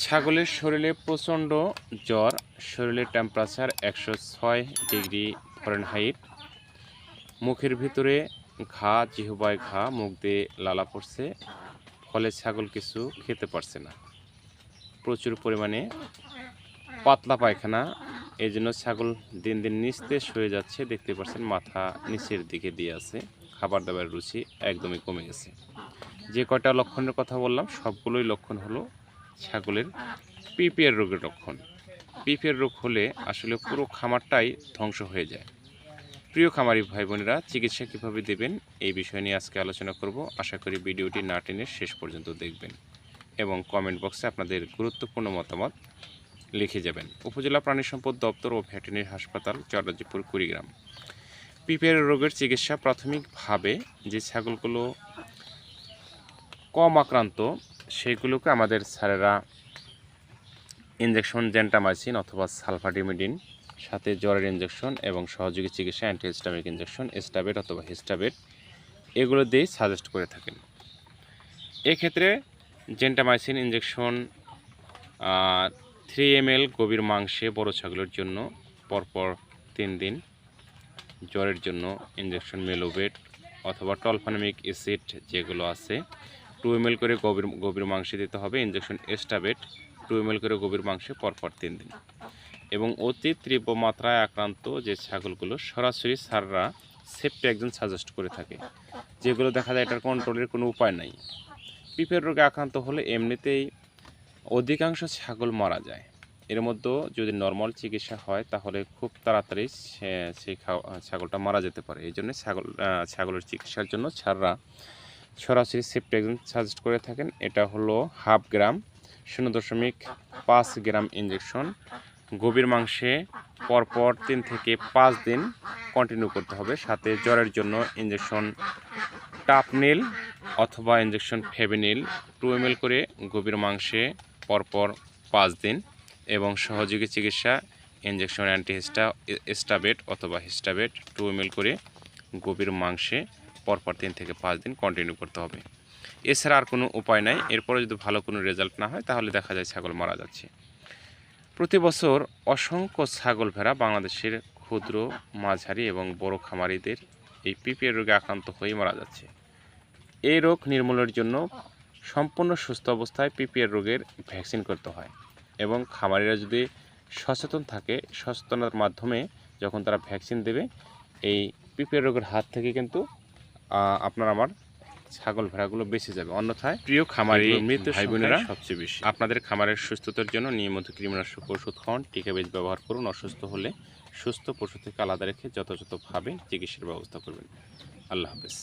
ছাগলের শরীরে প্রচণ্ড জ্বর, শরীরের টেম্পারেচার একশো ছয় ডিগ্রি ফরেনহাইট মুখের ভিতরে ঘা, জিহবায় ঘা, মুখ দিয়ে লালা পড়ছে, ফলে ছাগল কিছু খেতে পারছে না। প্রচুর পরিমাণে পাতলা পায়খানা এই জন্য ছাগল দিন দিন নিস্তেজ হয়ে যাচ্ছে। দেখতে পাচ্ছেন, মাথা নিচের দিকে দিয়ে আছে খাবার দাবার রুচি একদমই কমে গেছে। যে কয়টা লক্ষণের কথা বললাম, সবগুলোই লক্ষণ হলো ছাগলের পিপিআর রোগের লক্ষণ। পিপিআর রোগ হলে আসলে পুরো খামারটাই ধ্বংস হয়ে যায়। প্রিয় খামারি ভাই বোনেরা চিকিৎসা কীভাবে দেবেন এই বিষয় নিয়ে আজকে আলোচনা করব। আশা করি ভিডিওটি না টেনে শেষ পর্যন্ত দেখবেন এবং কমেন্ট বক্সে আপনাদের গুরুত্বপূর্ণ মতামত লিখে যাবেন। উপজেলা প্রাণী সম্পদ দপ্তর ও ভেটেরিনারি হাসপাতাল চরাজিপুর কুড়িগ্রাম। পিপিআর রোগের চিকিৎসা প্রাথমিকভাবে যে ছাগলগুলো কম আক্রান্ত সেগুলোকে আমাদের স্যারেরা ইঞ্জেকশন জেন্টামাইসিন অথবা সালফাডিমিডিন সাথে জ্বরের ইঞ্জেকশন এবং সহযোগী চিকিৎসা অ্যান্টিহিস্টামিক ইঞ্জেকশন স্টাবেট অথবা হিস্টাবেট এগুলো দিয়েই সাজেস্ট করে থাকেন। এক্ষেত্রে gentamicin injection three M L গভীর মাংসে বড় ছাগলের জন্য পরপর তিন দিন, জ্বরের জন্য ইঞ্জেকশন মেলোবেট অথবা টলফানামিক অ্যাসিড যেগুলো আছে টু এম এল করে গভীর গভীর মাংসে দিতে হবে। ইঞ্জেকশন এস্টাবেট টু এম এল করে গভীর মাংসে পরপর তিন দিন। এবং অতি তীব্র মাত্রায় আক্রান্ত যে ছাগলগুলো, সরাসরি সাররা সেফটি একজন সাজেস্ট করে থাকে। যেগুলো দেখা যায় এটার কন্ট্রোলের কোনো উপায় নাই। পিপের রোগে আক্রান্ত হলে এমনিতেই অধিকাংশ ছাগল মারা যায়। এর মধ্যে যদি নর্মাল চিকিৎসা হয়, তাহলে খুব তাড়াতাড়ি সেই ছাগলটা মারা যেতে পারে। এই জন্য ছাগল ছাগলের চিকিৎসার জন্য ছাড়রা সরাসরি সেফটি একজন সাজেস্ট করে থাকেন। এটা হলো হাফ গ্রাম শূন্য দশমিক পাঁচ গ্রাম ইঞ্জেকশন গভীর মাংসে পরপর তিন থেকে পাঁচ দিন কন্টিনিউ করতে হবে। সাথে জ্বরের জন্য ইঞ্জেকশন টাপনিল অথবা ইঞ্জেকশন ফেভিনিল টু এম করে গভীর মাংসে পরপর পাঁচ দিন এবং সহযোগী চিকিৎসা ইঞ্জেকশন অ্যান্টিহিস্টা স্টাবেট অথবা হিস্টাবেট টু এম করে গভীর মাংসে পরপর তিন থেকে পাঁচ দিন কন্টিনিউ করতে হবে। এছাড়া আর কোনো উপায় নাই। এরপরে যদি ভালো কোনো রেজাল্ট না হয়, তাহলে দেখা যায় ছাগল মারা যাচ্ছে। প্রতি বছর অসংখ্য ছাগল ভেড়া বাংলাদেশের ক্ষুদ্র, মাঝারি এবং বড় খামারিদের এই পিপিএর রোগে আক্রান্ত হয়ে মারা যাচ্ছে। এই রোগ নির্মূলের জন্য সম্পূর্ণ সুস্থ অবস্থায় পিপিআর রোগের ভ্যাকসিন করতে হয় এবং খামারিরা যদি সচেতন থাকে, সচেতনতার মাধ্যমে যখন তারা ভ্যাকসিন দেবে, এই পিপিআর রোগের হাত থেকে কিন্তু আপনার আমার ছাগল ভেড়াগুলো বেঁচে যাবে। অন্যথায় প্রিয় খামারি মৃত ভাই বোনেরা সবচেয়ে বেশি। আপনাদের খামারের সুস্থতার জন্য নিয়মিত কৃমিনাশক ওষুধ খাওয়ান টিকা বেজ ব্যবহার করুন অসুস্থ হলে সুস্থ পশু থেকে আলাদা রেখে যথাযথভাবে চিকিৎসার ব্যবস্থা করবেন। আল্লাহ হাফেজ।